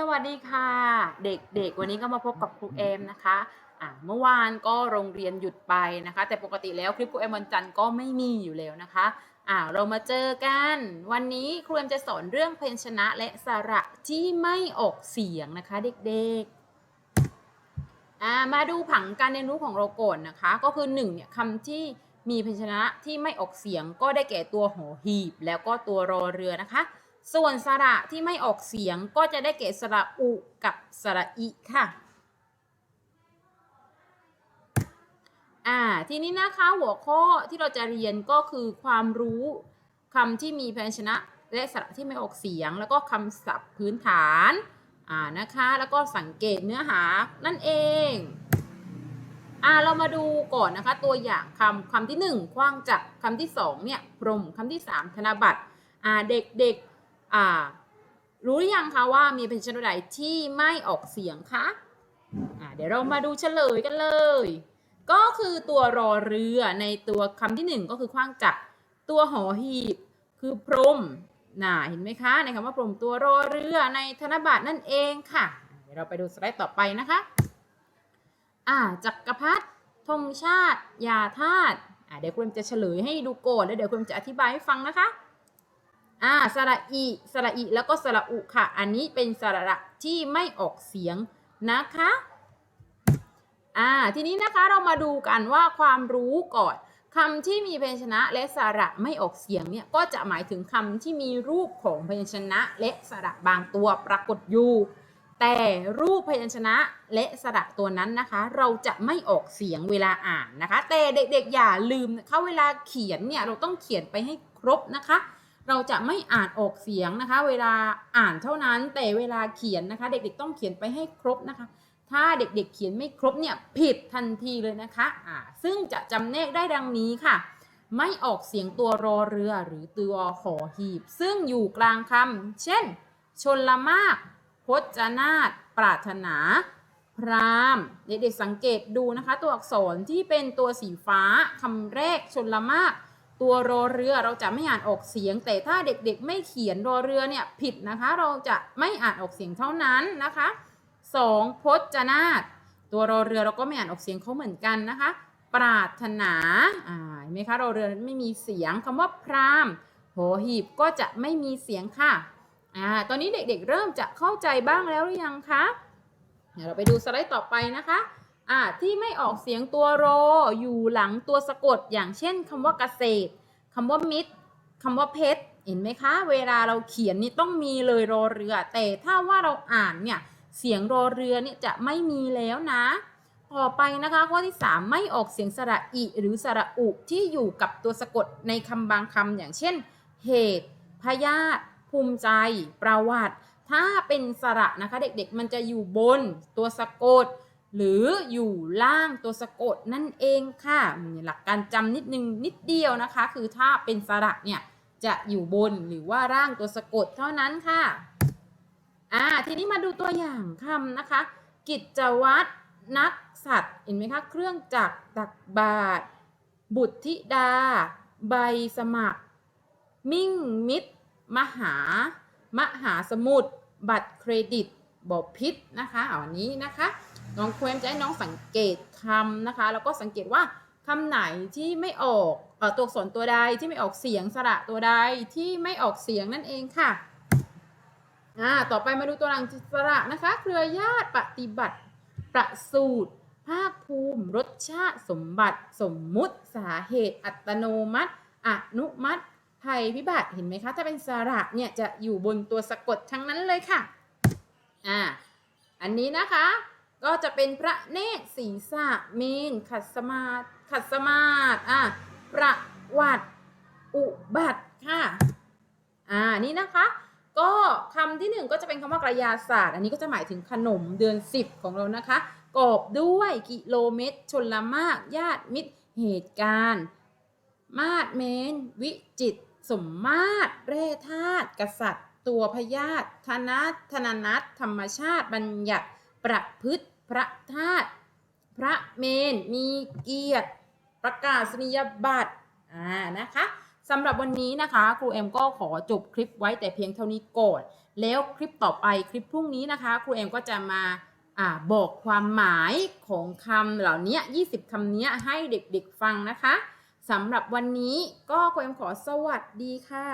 สวัสดีค่ะ เด็กๆ วันนี้ก็มาพบกับครูเอมนะคะอ่าเมื่อวานก็โรงเรียนหยุดไปนะคะ แต่ปกติแล้วคลิปครูเอมวันจันทร์ก็ไม่มีอยู่แล้วนะคะอ่าเรามาเจอกัน วันนี้ครูเอมจะสอนเรื่องเพยัญชนะและสระที่ไม่ออกเสียงนะคะ เด็กๆอ่ามาดูผังการเรียนรู้ของเราก่อนนะคะ ก็คือ1เนี่ยคำที่มีเพยัญชนะที่ไม่ออกเสียงก็ได้แก่ตัวหอหีบ แล้วก็ตัวรอเรือนะคะ ส่วนสระที่ไม่ออกเสียงก็จะได้แก่สระอุกับสระอิค่ะ่าทีนี้นะคะหัวข้อที่เราจะเรียนก็คือความรู้คำที่มีพยัญชนะและสระที่ไม่ออกเสียง แล้วก็คำศัพท์พื้นฐานอ่านะคะแล้วก็สังเกตเนื้อหานั่นเองอ่าเรามาดูก่อนนะคะตัวอย่างคำคำที่หนึ่งคว้างจักรคำที่สองเนี่ยพรมคำที่สามธนบัตรอ่าเด็กๆ รู้หรือยังคะว่ามีพยัญชนะใดที่ไม่ออกเสียงคะอ่าเดี๋ยวเรามาดูเฉลยกันเลย ก็คือตัวรอเรือในตัวคำที่หนึ่งก็คือคว้างจักรตัวหอหีบคือพรมน่าเห็นไหมคะ ในคำว่าพรมตัวรอเรือในธนบัตรนั่นเองค่ะ เดี๋ยวเราไปดูสไลด์ต่อไปนะคะอ่าจักรพรรดิธงชาติยาธาตุอ่าเดี๋ยวคุณจะเฉลยให้ดูโก่อนแล้วเดี๋ยวคุณจะอธิบายให้ฟังนะคะ อ่าสระอีสระอีแล้วก็สระอุค่ะ อันนี้เป็นสระที่ไม่ออกเสียงนะคะอ่าทีนี้นะคะเรามาดูกันว่าความรู้ก่อนคำที่มีพยัญชนะและสระไม่ออกเสียงเนี่ยก็จะหมายถึงคำที่มีรูปของพยัญชนะและสระบางตัวปรากฏอยู่ แต่รูปพยัญชนะและสระตัวนั้นนะคะ เราจะไม่ออกเสียงเวลาอ่านนะคะ แต่เด็กๆอย่าลืมนะคะเวลาเขียนเนี่ยเราต้องเขียนไปให้ครบนะคะ เราจะไม่อ่านออกเสียงนะคะ เวลาอ่านเท่านั้นแต่เวลาเขียนนะคะ เด็กๆต้องเขียนไปให้ครบนะคะ ถ้าเด็กๆเขียนไม่ครบเนี่ยผิดทันทีเลยนะคะอ่าซึ่งจะจำแนกได้ดังนี้ค่ะ ไม่ออกเสียงตัวรอเรือหรือตัวหอหีบ ซึ่งอยู่กลางคำเช่น ชนละมากพจนาตปรารถนาพรามเด็กๆสังเกตดูนะคะ ตัวอักษรที่เป็นตัวสีฟ้าคำแรกชนละมาก ตัวรอเรือเราจะไม่อ่านออกเสียง แต่ถ้าเด็กๆ ไม่เขียนรอเรือเนี่ยผิดนะคะ เราจะไม่อ่านออกเสียงเท่านั้นนะคะ 2. พจนาตตัวรอเรือเราก็ไม่อ่านออกเสียงเขาเหมือนกันนะคะ ปรารถนาอ่าเห็นไหมคะรอเรือไม่มีเสียงคำว่าพรามโหหีบก็จะไม่มีเสียงค่ะอ่าตอนนี้เด็กๆ เริ่มจะเข้าใจบ้างแล้วหรือยังคะเดี๋ยวเราไปดูสไลด์ต่อไปนะคะ อ่าที่ไม่ออกเสียงตัวโรออยู่หลังตัวสะกดอย่างเช่นคำว่าเกษตรคำว่ามิตรคำว่าเพชรเห็นไหมคะ เวลาเราเขียนนี่ต้องมีเลยรอเรือ แต่ถ้าว่าเราอ่านเนี่ยเสียงรอเรือเนี่ยจะไม่มีแล้วนะ ต่อไปนะคะข้อที่ 3 ไม่ออกเสียงสระอิหรือสระอุที่อยู่กับตัวสะกดในคำบางคำอย่างเช่น เหตุ พยาธิภูมิใจ ประวัติ ถ้าเป็นสระนะคะ เด็กๆ มันจะอยู่บนตัวสะกด หรืออยู่ล่างตัวสะกดนั่นเองค่ะมีหลักการจำนิดนึงนิดเดียวนะคะ คือถ้าเป็นสระเนี่ยจะอยู่บนหรือว่าร่างตัวสะกดเท่านั้นค่ะอ่าทีนี้มาดูตัวอย่างคำนะคะ กิจวัตรนักสัตว์เห็นไหมคะเครื่องจักรตักบาตรบุตรธิดา ใบสมัคร มิ่งมิตร มหา มหาสมุทรบัตรเครดิตบอพิษนะคะอันนี้นะคะ น้องเควนจะให้น้องสังเกตคำนะคะ แล้วก็สังเกตว่าคำไหนที่ไม่ออกออตัวอักษรตัวใดที่ไม่ออกเสียงสระตัวใดที่ไม่ออกเสียงนั่นเองค่ะอ่าต่อไปมาดูตัวหลังสระนะคะ เครือญาติปฏิบัติ ประสูตรภาคภูมิ รสชาติ สมบัติ สมมุติ สาเหตุ อัตโนมัติ อนุมัติภัยพิบัติ เห็นไหมคะ ถ้าเป็นสระเนี่ยจะอยู่บนตัวสะกดทั้งนั้นเลยค่ะ อ่า อันนี้นะคะ ก็จะเป็นพระเนตรศีรษะเมนขัดสมาขัดสมาอ่าประวัติอุบัติค่ะอ่านี่นะคะ ก็คำที่หนึ่งก็จะเป็นคำว่ากระยาศาสตร์ อันนี้ก็จะหมายถึงขนมเดือน 10 ของเรานะคะกอบด้วยกิโลเมตร ชนละมาก ญาติมิตรเหตุการณ์ มาดเมน วิจิต สมมาตรเรธาตุกษัตริย์ ตัวพยาธิธนัธนนัตธรรมชาติบัญญัติ ประพฤติพระธาตุพระเมน มีเกียรติ ประกาศนียบัตรอ่านะคะสำหรับวันนี้นะคะครูเอ็มก็ขอจบคลิปไว้แต่เพียงเท่านี้ก่อนแล้วคลิปต่อไปคลิปพรุ่งนี้นะคะครูเอ็มก็จะมาอ่าบอกความหมายของคำเหล่านี้ 20 คำนี้ให้เด็กๆฟังนะคะสำหรับวันนี้ก็ครูเอ็มขอสวัสดีค่ะ